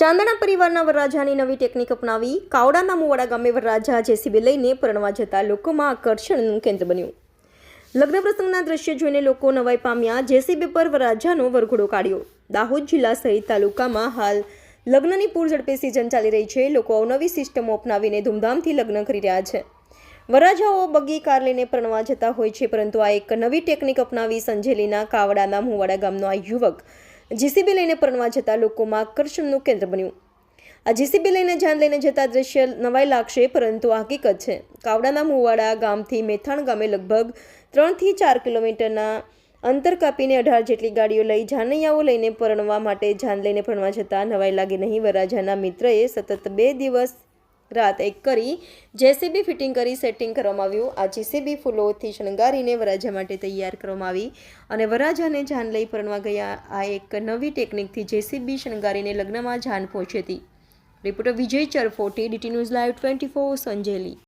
ચાંદણા પરિવારના વરરાજાની નવી ટેકનિક અપનાવી કાવડાના મુવાડા ગામે વરરાજા જેસીબી લઈને પરણવા જતા લોકોમાં આકર્ષણનું કેન્દ્ર બન્યું. લગ્ન પ્રસંગના દ્રશ્ય જોઈને લોકો નવાઈ પામ્યા જેસીબી પર વરરાજાનો વરઘોડો કાઢ્યો. દાહોદ જિલ્લા સહિત તાલુકામાં હાલ લગ્નની પૂરઝડપે સિઝન ચાલી રહી છે. લોકો અવનવી સિસ્ટમો અપનાવીને ધૂમધામથી લગ્ન કરી રહ્યા છે. વરરાજાઓ બગી કાર લઈને પરણવા જતા હોય છે, પરંતુ આ એક નવી ટેકનિક અપનાવી સંજેલીના કાવડાના મુવાડા ગામનો આ યુવક જીસીબી લઈને પરણવા જતા લોકોમાં આકર્ષણનું કેન્દ્ર બન્યું. આ જીસીબી લઈને જાન લઈને જતા દ્રશ્ય નવાઈ લાગશે, પરંતુ આ હકીકત છે. કાવડાના મુવાડા ગામથી મેથાણ ગામે લગભગ ત્રણથી ચાર કિલોમીટરના અંતર કાપીને અઢાર જેટલી ગાડીઓ લઈ જાનૈયાઓ લઈને પરણવા માટે જાન લઈને પરણવા જતા નવાઈ લાગે નહીં. વરાજાના મિત્રએ સતત બે દિવસ રાત એક કરી જેસીબી ફિટિંગ કરી સેટિંગ કરવામાં આવ્યું. આ જેસીબી ફૂલોથી શણગારીને વરાજા માટે તૈયાર કરવામાં આવી અને વરાજાને જાન લઈ પરણવા ગયા. આ એક નવી ટેકનિકથી જેસીબી શણગારીને લગ્નમાં જાન પહોંચી હતી. Reporter Vijay Charfoti, DT news live twenty four, Sanjeli.